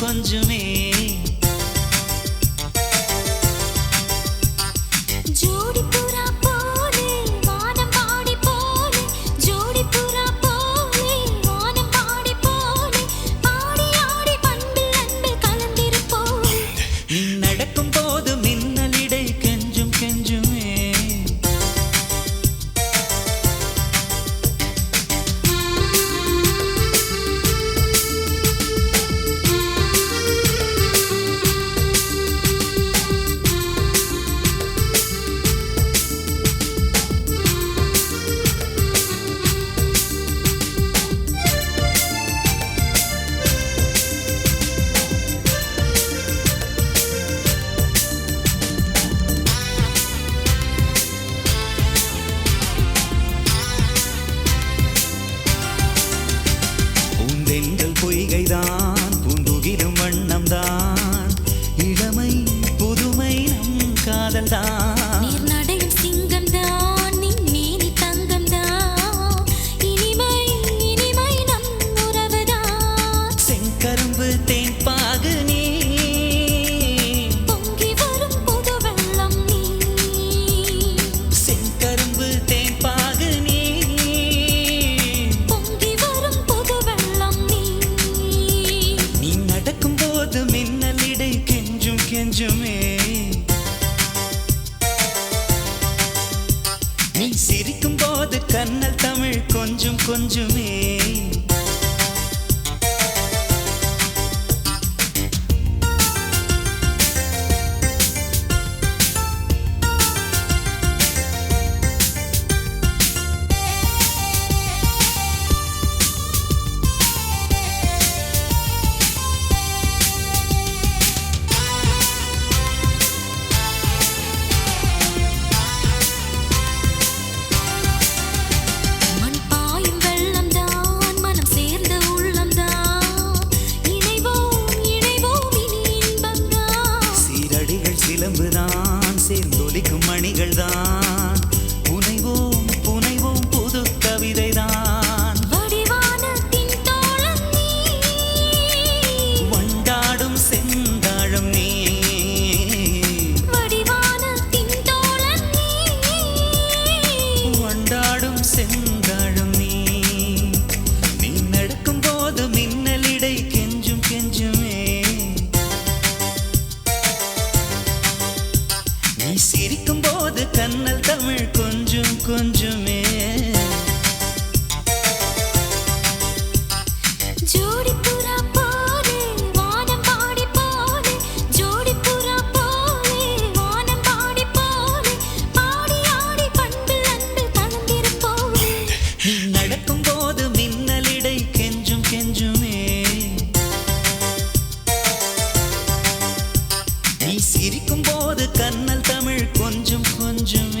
கொஞ்சமே தென்றல் பொய்கைதான் பூந்துகிரும் வண்ணம்தான். இளமை புதுமை நம் காதல்தான். நெஞ்சுமே நீ சிரிக்கும் போது கண்ணல் தமிழ் கொஞ்சம் கொஞ்சமே. சிரிக்கும் போது கண்ணல் தமிழ் கொஞ்சம் கொஞ்சமே. 关着门。